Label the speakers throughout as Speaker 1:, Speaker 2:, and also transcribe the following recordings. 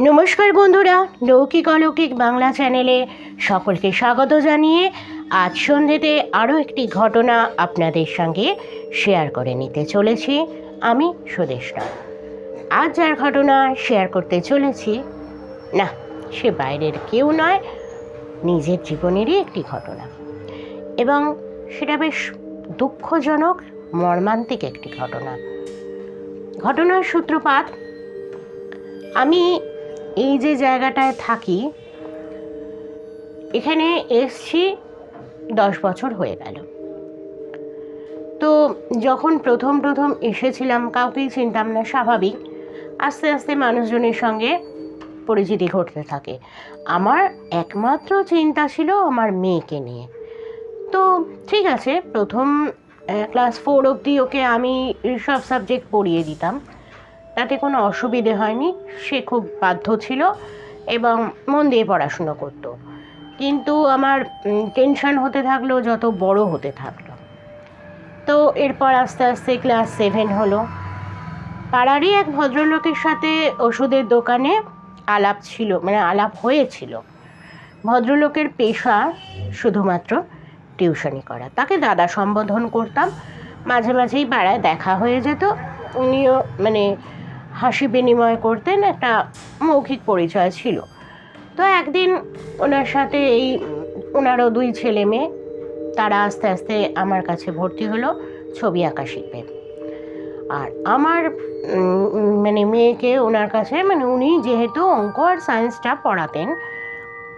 Speaker 1: নমস্কার বন্ধুরা, লৌকিক অলৌকিক বাংলা চ্যানেলে সকলকে স্বাগত জানিয়ে আজ সন্ধ্যেতে আরও একটি ঘটনা আপনাদের সঙ্গে শেয়ার করে নিতে চলেছি। আমি সুদেশনা আজ যার ঘটনা শেয়ার করতে চলেছি, না, সে বাইরের কেউ নয়, নিজের জীবনেরই একটি ঘটনা। এবং সেটা বেশ দুঃখজনক, মর্মান্তিক একটি ঘটনা। ঘটনার সূত্রপাত, আমি এই যে জায়গাটায় থাকি, এখানে এসছি দশ বছর হয়ে গেল। তো যখন প্রথম প্রথম এসেছিলাম, কাউকেই চিনতাম না, স্বাভাবিক। আস্তে আস্তে মানুষজনের সঙ্গে পরিচিতি ঘটতে থাকে। আমার একমাত্র চিন্তা ছিল আমার মেয়েকে নিয়ে। তো ঠিক আছে, প্রথম ক্লাস ফোর অবধি ওকে আমি সব সাবজেক্ট পড়িয়ে দিতাম। তাতে কোনো অসুবিধে হয়নি। সে খুব বাধ্য ছিল এবং মন দিয়ে পড়াশুনো করতো। কিন্তু আমার টেনশন হতে থাকল, যত বড় হতে থাকল। তো এরপর আস্তে আস্তে ক্লাস সেভেন হলো। পাড়ারই এক ভদ্রলোকের সাথে ওষুধের দোকানে আলাপ ছিল মানে আলাপ হয়েছিল। ভদ্রলোকের পেশা শুধুমাত্র টিউশনি করা। তাকে দাদা সম্বোধন করতাম। মাঝে মাঝেই পাড়ায় দেখা হয়ে যেত। উনিও মানে হাসি বিনিময় করতেন একটা মৌখিক পরিচয় ছিল। তো একদিন ওনার সাথে এই ওনারও দুই ছেলে মেয়ে, তারা আস্তে আস্তে আমার কাছে ভর্তি হলো, ছবি আঁকা শিখবে। আর আমার মানে মেয়েকে ওনার কাছে মানে উনি যেহেতু অঙ্ক আর সায়েন্সটা পড়াতেন,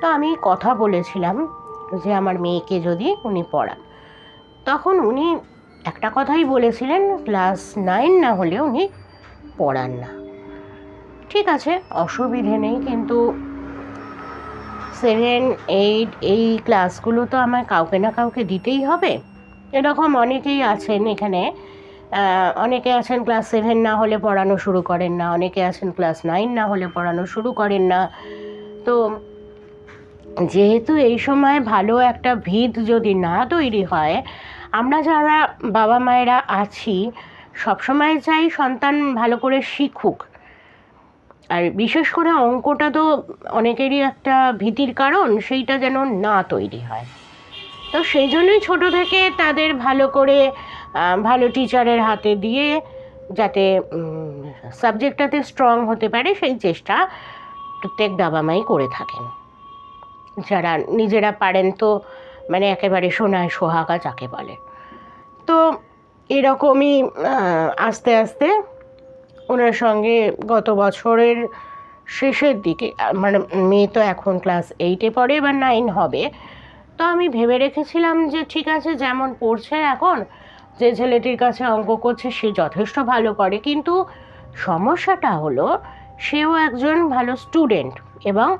Speaker 1: তো আমি কথা বলেছিলাম যে আমার মেয়েকে যদি উনি পড়ান। তখন উনি একটা কথাই বলেছিলেন, ক্লাস নাইন না হলে উনি পড়ান না। ঠিক আছে, অসুবিধে নেই, কিন্তু সেভেন এইট এই ক্লাসগুলো তো আমার কাউকে না কাউকে দিতেই হবে। এরকম অনেকেই আছেন এখানে। অনেকে আছেন ক্লাস সেভেন না হলে পড়ানো শুরু করেন না, অনেকে আছেন ক্লাস নাইন না হলে পড়ানো শুরু করেন না। তো যেহেতু এই সময় ভালো একটা ভিত যদি না তৈরি হয়, আমরা যারা বাবা মায়েরা আছি সবসময় চাই সন্তান ভালো করে শিখুক। আর বিশেষ করে অঙ্কটা তো অনেকেরই একটা ভীতির কারণ, সেইটা যেন না তৈরি হয়। তো সেই জন্যই ছোটো থেকে তাদের ভালো করে ভালো টিচারের হাতে দিয়ে যাতে সাবজেক্টটাতে স্ট্রং হতে পারে, সেই চেষ্টা প্রত্যেক বাবা মাই করে থাকেন। যারা নিজেরা পারেন তো মানে একেবারে সোনায় সোহাগা যাকে বলে। তো এরকমই আস্তে আস্তে ওনার সঙ্গে গত বছরের শেষের দিকে মানে মেয়ে তো এখন ক্লাস এইটে পড়ে বা নাইন হবে। তো আমি ভেবে রেখেছিলাম যে ঠিক আছে, যেমন পড়ছে এখন, যে ছেলেটির কাছে অঙ্ক করছে সে যথেষ্ট ভালো করে। কিন্তু সমস্যাটা হলো, সেও একজন ভালো স্টুডেন্ট এবং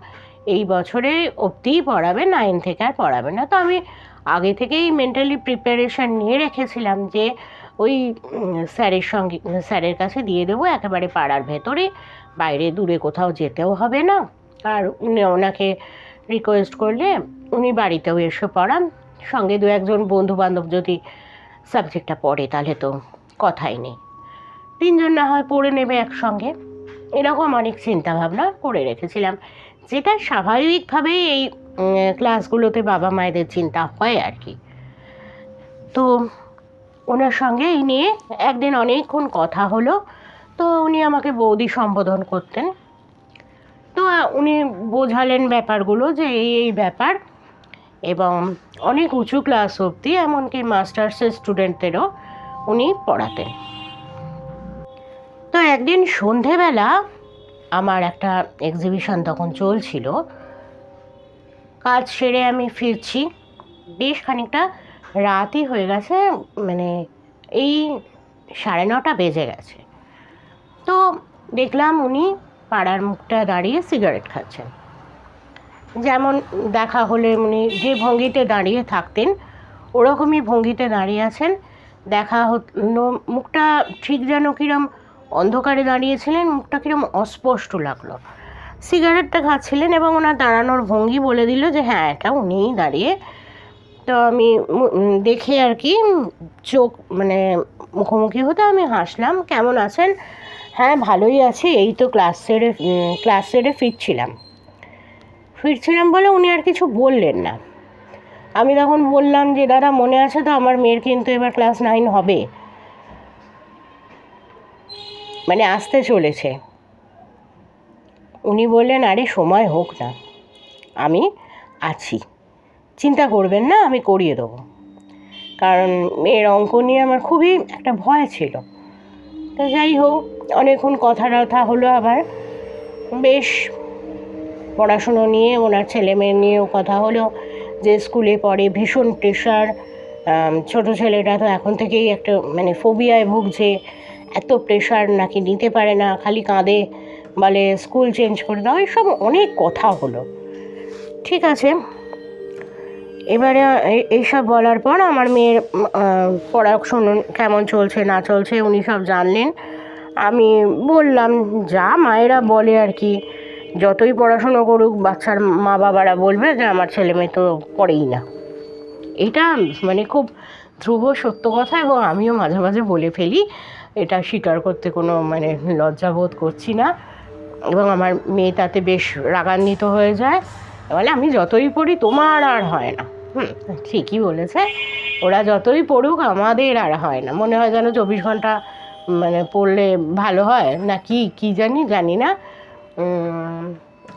Speaker 1: এই বছরে অবধিই পড়াবে নাইন থেকে আর পড়াবে না। তো আমি আগে থেকেই মেন্টালি প্রিপারেশন নিয়ে রেখেছিলাম যে ওই স্যারের সঙ্গে, স্যারের কাছে দিয়ে দেবো একেবারে পাড়ার ভেতরে। বাইরে দূরে কোথাও যেতেও হবে না। আর উনি ওনাকে রিকোয়েস্ট করলে উনি বাড়িতেও এসে পড়ান। সঙ্গে দু একজন বন্ধু বান্ধব যদি সাবজেক্টটা পড়ে, তাহলে তো কথাই নেই। তিনজন না হয় পড়ে নেবে একসঙ্গে। এরকম অনেক চিন্তা ভাবনা করে রেখেছিলাম। যেটা স্বাভাবিকভাবেই এই ক্লাসগুলোতে বাবা মায়েদের চিন্তা হয় আর কি। তো ওনার সঙ্গে এই নিয়ে একদিন অনেকক্ষণ কথা হলো। তো উনি আমাকে বৌদি সম্বোধন করতেন। তো উনি বোঝালেন ব্যাপারগুলো যে এই এই ব্যাপার এবং অনেক উঁচু ক্লাস অবধি এমনকি মাস্টার্সের স্টুডেন্টদেরও উনি পড়াতেন। তো একদিন সন্ধেবেলা আমার একটা এক্সিবিশন তখন চলছিল। কাজ সেরে আমি ফিরছি। বেশ খানিকটা রাতই হয়ে গেছে মানে এই সাড়ে নটা বেজে গেছে। তো দেখলাম উনি পাড়ার মুখটা দাঁড়িয়ে সিগারেট খাচ্ছেন। যেমন দেখা হলে উনি যে ভঙ্গিতে দাঁড়িয়ে থাকতেন, ওরকমই ভঙ্গিতে দাঁড়িয়ে আছেন। দেখা হলো মুখটা ঠিক যেন কীরম অন্ধকারে দাঁড়িয়েছিলেন, মুখটা কীরম অস্পষ্ট লাগল। সিগারেটটা খাচ্ছিলেন এবং ওনার দাঁড়ানোর ভঙ্গি বলে দিল যে হ্যাঁ এটা উনিই দাঁড়িয়ে। তো আমি দেখে আর কি চোখ মানে মুখোমুখি হতে আমি হাসলাম, কেমন আছেন? হ্যাঁ ভালোই আছি, এই তো ক্লাস সেরে ক্লাস সেরে ফিরছিলাম। ফিরছিলাম বলে উনি আর কিছু বললেন না। আমি তখন বললাম যে, দাদা, মনে আছে তো আমার মেয়ের কিন্তু এবার ক্লাস নাইন হবে। মানে আসতে চলেছে। উনি বললেন, আরে, সময় হোক না। আমি আছি। চিন্তা করবেন না, আমি করিয়ে দেবো। কারণ মেয়ের অঙ্ক নিয়ে আমার খুবই একটা ভয় ছিল। তো যাই হোক, অনেকক্ষণ কথা টথা হলো আবার। বেশ পড়াশুনো নিয়ে ওনার ছেলে মেয়ে নিয়েও কথা হলো যে স্কুলে পড়ে ভীষণ প্রেশার ছোটো ছেলেটা তো এখন থেকেই একটা মানে ফোবিয়ায় ভুগছে। এত প্রেশার নাকি নিতে পারে না, খালি কাঁদে। বলে স্কুল চেঞ্জ করে দাও এইসব অনেক কথা হলো। ঠিক আছে। এবারে এই- এইসব বলার পর আমার মেয়ের পড়াশুনো কেমন চলছে, না চলছে, উনি সব জানলেন। আমি বললাম, যা মায়েরা বলে আর কি, যতই পড়াশুনো করুক, বাচ্চার মা বাবারা বলবে যে আমার ছেলে মেয়ে তো পড়েই না। এটা মানে খুব ধ্রুব সত্য কথা এবং আমিও মাঝে মাঝে বলে ফেলি। এটা স্বীকার করতে কোনো মানে লজ্জা বোধ করছি না। এবং আমার মেয়ে তাতে বেশ রাগান্বিত হয়ে যায়। বলে, আমি যতই পড়ি, তোমার আর হয় না। হুম, ঠিকই বলেছে। ওরা যতই পড়ুক, আমাদের আর হয় না। মনে হয় যেন চব্বিশ ঘণ্টা মানে পড়লে ভালো হয়। না, কি কি জানি জানি না।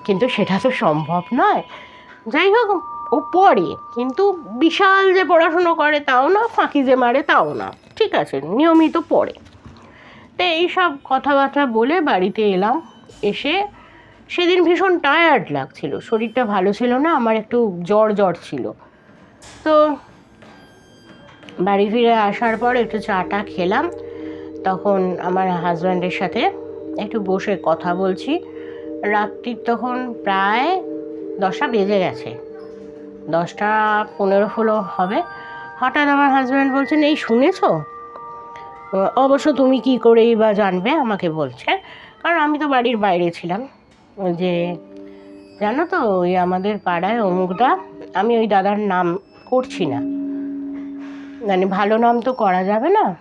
Speaker 1: কিন্তু সেটা তো সম্ভব নয়। যাই হোক, ও পড়ে, কিন্তু বিশাল যে পড়াশুনো করে তাও না, ফাঁকি যে মারে তাও না। ঠিক আছে, নিয়মিত পড়ে। তো এইসব কথাবার্তা বলে বাড়িতে এলাম। এসে সেদিন ভীষণ টায়ার্ড লাগছিল। শরীরটা ভালো ছিল না, আমার একটু জ্বর জ্বর ছিল। তো বাড়ি ফিরে আসার পর একটু চাটা খেলাম। তখন আমার হাজব্যান্ডের সাথে একটু বসে কথা বলছি। রাত্রির তখন প্রায় দশটা বেজে গেছে। দশটা পনেরো ষোলো হবে। হঠাৎ আমার হাজব্যান্ড বলছেন, এই শুনেছ? অবশ্য তুমি কি করেই বা জানবে? আমাকে বলছে। কারণ আমি তো বাড়ির বাইরে ছিলাম। যে, জানো তো, ওই আমাদের পাড়ায় অমুকদা, আমি ওই দাদার নাম করছি না। মানে ভালো নাম তো করা যাবে না।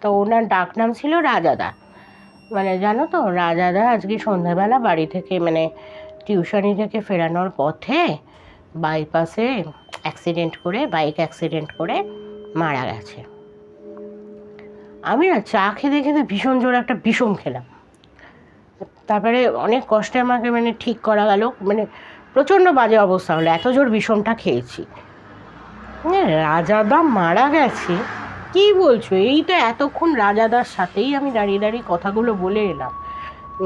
Speaker 1: তো ওনার ডাক নাম ছিল রাজাদা। মানে জানো তো, রাজাদা আজকে সন্ধ্যাবেলা বাড়ি থেকে মানে টিউশনি থেকে ফেরানোর পথে বাইপাসে অ্যাক্সিডেন্ট করে বাইক অ্যাক্সিডেন্ট করে মারা গেছে। আমি না চা খেতে খেতে ভীষণ জোরে একটা বিষম খেলাম। তারপরে অনেক কষ্টে আমাকে মানে ঠিক করা গেল। মানে প্রচণ্ড বাজে অবস্থা হলো, এত জোর বিষমটা খেয়েছি। রাজাদা মারা গেছে? কি বলছো? এই তো এতক্ষণ রাজাদার সাথেই আমি দাঁড়িয়ে দাঁড়িয়ে কথাগুলো বলে এলাম।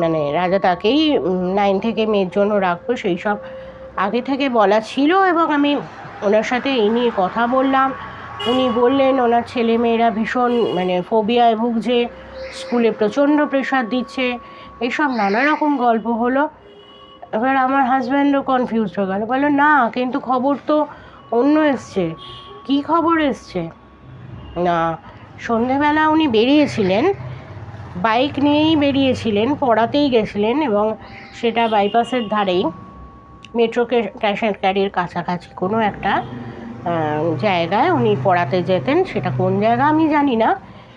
Speaker 1: মানে রাজাদাকেই নাইন থেকে মেয়ের জন্য রাখব, সেই সব আগে থেকে বলা ছিল এবং আমি ওনার সাথে এই নিয়ে কথা বললাম। উনি বললেন, ওনার ছেলে মেয়েরা ভীষণ মানে ফোবিয়ায় ভুগছে, স্কুলে প্রচণ্ড প্রেশার দিচ্ছে। এইসব নানা রকম গল্প হলো। এবার আমার হাজব্যান্ডও কনফিউজ হয়ে গেল। বলল, না, কিন্তু খবর তো অন্য এসছে। কি খবর এসছে? না, সন্ধেবেলা উনি বেরিয়েছিলেন। বাইক নিয়েই বেরিয়েছিলেন, পড়াতেই গেছিলেন এবং সেটা বাইপাসের ধারেই মেট্রো ক্যাশ অ্যান্ড ক্যারির কাছাকাছি কোনো একটা জায়গায় উনি পড়াতে যেতেন। সেটা কোন জায়গা আমি জানি না।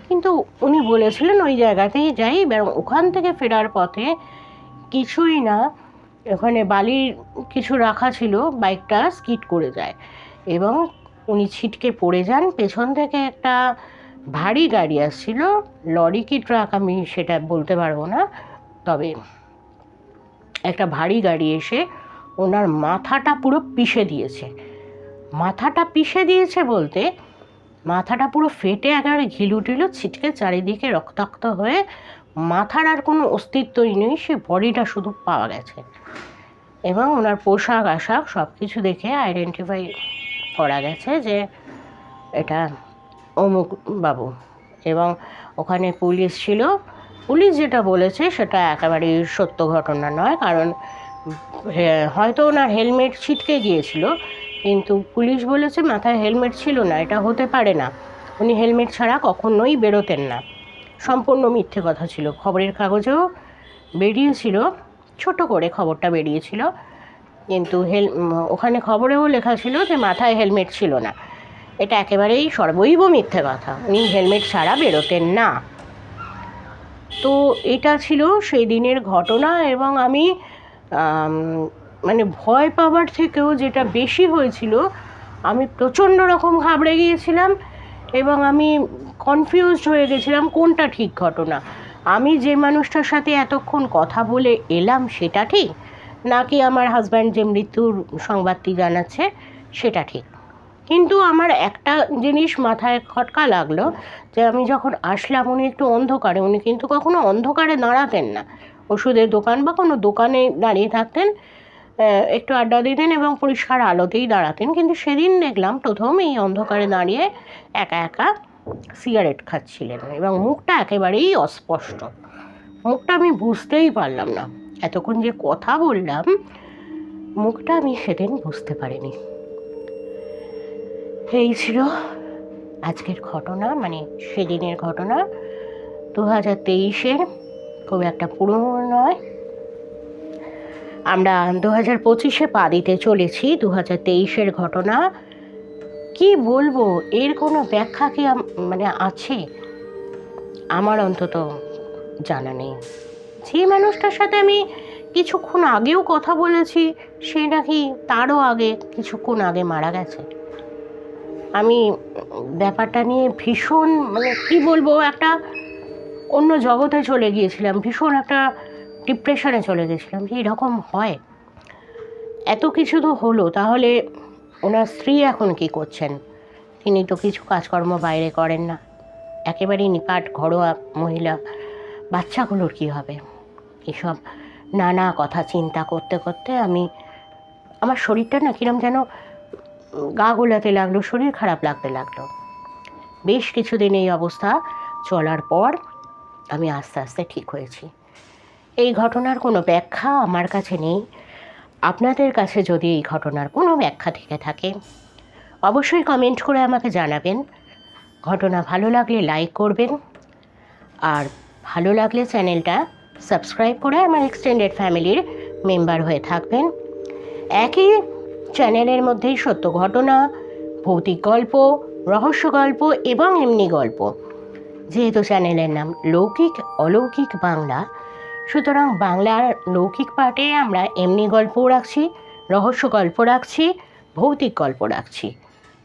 Speaker 1: কিন্তু উনি বলেছিলেন ওই জায়গাতেই যাই এবং ওখান থেকে ফেরার পথে কিছুই না, ওখানে বালির কিছু রাখা ছিল, বাইকটা স্কিড করে যায়। এবং উনি ছিটকে পড়ে যান, পেছন থেকে একটা ভারী গাড়ি আসছিল, লরি কি ট্রাক আমি সেটা বলতে পারব না, তবে একটা ভারী গাড়ি এসে ওনার মাথাটা পুরো পিষে দিয়েছে। মাথাটা পিষে দিয়েছে বলতে মাথাটা পুরো ফেটে একেবারে ঘিলু টিলু ছিটকে চারিদিকে রক্তাক্ত হয়ে মাথার আর কোনো অস্তিত্বই নেই, সে বডিটা শুধু পাওয়া গেছে। এবং ওনার পোশাক আশাক সব কিছু দেখে আইডেন্টিফাই করা গেছে যে এটা অমুক বাবু। এবং ওখানে পুলিশ ছিল। পুলিশ যেটা বলেছে সেটা একেবারেই সত্য ঘটনা নয়, কারণ হয়তো ওনার হেলমেট ছিটকে গিয়েছিল কিন্তু পুলিশ বলেছে মাথায় হেলমেট ছিল না, এটা হতে পারে না। উনি হেলমেট ছাড়া কখনোই বেরোতেন না। সম্পূর্ণ মিথ্যে কথা ছিল। খবরের কাগজেও বেরিয়েছিল, ছোট করে খবরটা বেরিয়েছিল। কিন্তু হেল ওখানে খবরেও লেখা ছিল যে মাথায় হেলমেট ছিল না। এটা একেবারেই সর্বৈব মিথ্যে কথা। উনি হেলমেট ছাড়া বেরোতেন না। তো এটা ছিল সেই দিনের ঘটনা এবং আমি মানে ভয় পাওয়ার থেকেও যেটা বেশি হয়েছিল, আমি প্রচণ্ড রকম ঘাবড়ে গিয়েছিলাম এবং আমি কনফিউজড হয়ে গেছিলাম কোনটা ঠিক ঘটনা। আমি যে মানুষটার সাথে এতক্ষণ কথা বলে এলাম সেটা ঠিক, নাকি আমার হাজব্যান্ড যে মৃত্যুর সংবাদটি জানাচ্ছে সেটা ঠিক? কিন্তু আমার একটা জিনিস মাথায় খটকা লাগল যে আমি যখন আসলাম উনি একটু অন্ধকারে, উনি কিন্তু কখনো অন্ধকারে দাঁড়াতেন না। ওষুধের দোকান বা কোনো দোকানে দাঁড়িয়ে থাকতেন একটু আড্ডা দিতেন এবং পরিষ্কার আলোতেই দাঁড়াতেন। কিন্তু সেদিন দেখলাম প্রথম এই অন্ধকারে দাঁড়িয়ে একা একা সিগারেট খাচ্ছিলেন এবং মুখটা একেবারেই অস্পষ্ট। মুখটা আমি বুঝতেই পারলাম না। এতক্ষণ যে কথা বললাম, মুখটা আমি সেদিন বুঝতে পারিনি। এই ছিল আজকের ঘটনা মানে সেদিনের ঘটনা। দু হাজার তেইশের খুব একটা পুরনো নয়। আমরা দু হাজার পঁচিশে পা দিতে চলেছি দু হাজার তেইশের ঘটনা। কি বলব, এর কোনো ব্যাখ্যা কি মানে আছে? আমার অন্তত জানা নেই। যে মানুষটার সাথে আমি কিছুক্ষণ আগেও কথা বলেছি, সে নাকি তারও আগে কিছুক্ষণ আগে মারা গেছে। আমি ব্যাপারটা নিয়ে ভীষণ মানে কি বলব, একটা অন্য জগতে চলে গিয়েছিলাম, ভীষণ একটা ডিপ্রেশনে চলে গেছিলাম। যে এরকম হয়। এত কিছু তো হলো, তাহলে ওনার স্ত্রী এখন কি করছেন? তিনি তো কিছু কাজকর্ম বাইরে করেন না। একেবারেই নিপাট, ঘরোয়া মহিলা। বাচ্চাগুলোর কি হবে? এসব নানা কথা চিন্তা করতে করতে আমি, আমার শরীরটা না কিরম যেন গা গোলাতে লাগল, শরীর খারাপ লাগতে লাগল। বেশ কিছুদিন এই অবস্থা চলার পর আমি আস্তে আস্তে ঠিক হয়েছি। এই ঘটনার কোনো ব্যাখ্যা আমার কাছে নেই। আপনাদের কাছে যদি এই ঘটনার কোনো ব্যাখ্যা থেকে থাকে, অবশ্যই কমেন্ট করে আমাকে জানাবেন। ঘটনা ভালো লাগলে লাইক করবেন। আর ভালো লাগলে চ্যানেলটা সাবস্ক্রাইব করে আমার এক্সটেন্ডেড ফ্যামিলির মেম্বার হয়ে থাকবেন। একই চ্যানেলের মধ্যেই সত্য ঘটনা, ভৌতিক গল্প, রহস্য গল্প এবং এমনি গল্প। যেহেতু চ্যানেলের নাম লৌকিক অলৌকিক বাংলা সুতরাং বাংলার লৌকিক পার্টে আমরা এমনি গল্পও রাখছি, রহস্য গল্প রাখছি, ভৌতিক গল্প রাখছি।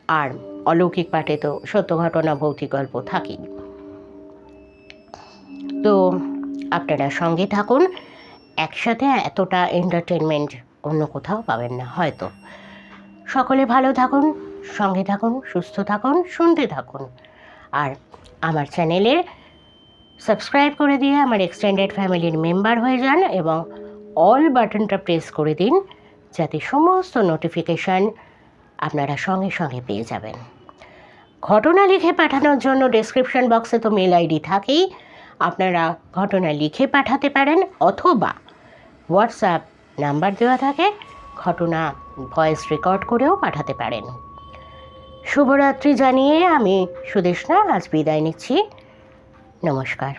Speaker 1: আর অলৌকিক পার্টে তো সত্য ঘটনা, ভৌতিক গল্প থাকেই। তো আপনারা সঙ্গে থাকুন, একসাথে এতটা এন্টারটেনমেন্ট অন্য কোথাও পাবেন না, হয়তো। সকলে ভালো থাকুন, সঙ্গে থাকুন, সুস্থ থাকুন, শুনতে থাকুন। আর আমার চ্যানেলের সাবস্ক্রাইব করে দিয়ে আমার এক্সটেন্ডেড ফ্যামিলির মেম্বার হয়ে যান এবং অল বাটনটা প্রেস করে দিন, যাতে সমস্ত নোটিফিকেশান আপনারা সঙ্গে সঙ্গে পেয়ে যাবেন। ঘটনা লিখে পাঠানোর জন্য ডেসক্রিপশন বক্সে তো মেল আইডি থাকেই। আপনারা ঘটনা লিখে পাঠাতে পারেন অথবা হোয়াটসঅ্যাপ নাম্বার দেওয়া থাকে, ঘটনা ভয়েস রেকর্ড করেও পাঠাতে পারেন। শুভরাত্রি জানিয়ে আমি সুদেশনা আজ বিদায় নিচ্ছি। নমস্কার